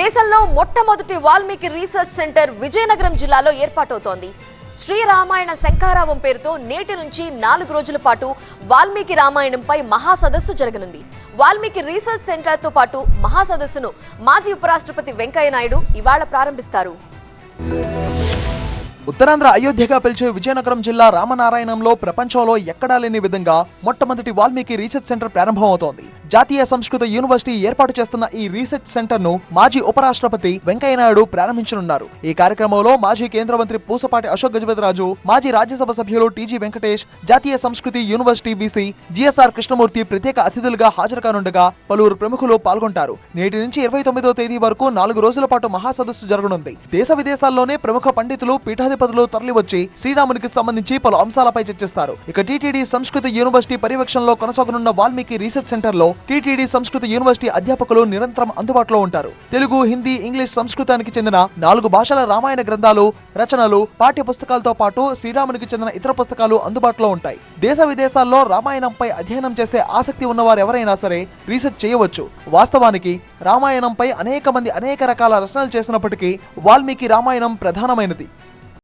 దేశంలో మొట్టమొదటి Valmiki research centre Vizianagaram జిల్లాలో ఏర్పాటవుతోంది. శ్రీరామాయణ శంఖారావం పేరుతో నేటి నుంచి నాలుగు రోజుల పాటు వాల్మీకి రామాయణంపై మహాసదస్సు జరగనుంది. వాల్మీకి రీసెర్చ్ సెంటర్తో పాటు మహాసదస్సును మాజీ ఉపరాష్ట్రపతి వెంకయ్య నాయుడు ఇవాళ ప్రారంభిస్తారు. ఉత్తరాంధ్ర అయోధ్యగా పిలిచే విజయనగరం జిల్లా రామనారాయణంలో ప్రపంచంలో ఎక్కడా లేని విధంగా మొట్టమొదటి వాల్మీకి రీసెర్చ్ సెంటర్ ప్రారంభమవుతోంది. జాతీయ సంస్కృత యూనివర్సిటీ ఏర్పాటు చేస్తున్న ఈ రీసెర్చ్ సెంటర్ను మాజీ ఉపరాష్ట్రపతి వెంకయ్యనాయుడు ప్రారంభించనున్నారు. ఈ కార్యక్రమంలో మాజీ కేంద్ర మంత్రి పూసపాటి అశోక్ గజపతిరాజు మాజీ రాజ్యసభ సభ్యులు టీజీ వెంకటేష్ జాతీయ సంస్కృతి యూనివర్సిటీ బీసీ జిఎస్ఆర్ కృష్ణమూర్తి ప్రత్యేక అతిథులుగా హాజరు కానుండగా పలువురు ప్రముఖులు పాల్గొంటారు. నేటి నుంచి ఇరవై తొమ్మిదో తేదీ వరకు నాలుగు రోజుల పాటు మహాసదస్సు జరగనుంది. దేశ విదేశాల్లోనే ప్రముఖ పండితులు పీఠాధిపతులు తరలివచ్చి శ్రీరామునికి సంబంధించి పలు అంశాలపై చర్చిస్తారు. ఇక టీటీడీ సంస్కృత యూనివర్సిటీ పర్యవేక్షణలో కొనసాగనున్న వాల్మీకి రీసెర్చ్ సెంటర్లో టీటీడీ సంస్కృత యూనివర్సిటీ అధ్యాపకులు నిరంతరం అందుబాటులో ఉంటారు. తెలుగు హిందీ ఇంగ్లీష్ సంస్కృతానికి చెందిన నాలుగు భాషల రామాయణ గ్రంథాలు రచనలు పాఠ్య పుస్తకాలతో పాటు శ్రీరామునికి చెందిన ఇతర పుస్తకాలు అందుబాటులో ఉంటాయి. దేశ విదేశాల్లో రామాయణంపై అధ్యయనం చేసే ఆసక్తి ఉన్నవారు ఎవరైనా సరే రీసెర్చ్ చేయవచ్చు. వాస్తవానికి రామాయణంపై అనేక మంది అనేక రకాల రచనలు చేసినప్పటికీ వాల్మీకి రామాయణం ప్రధానమైనది.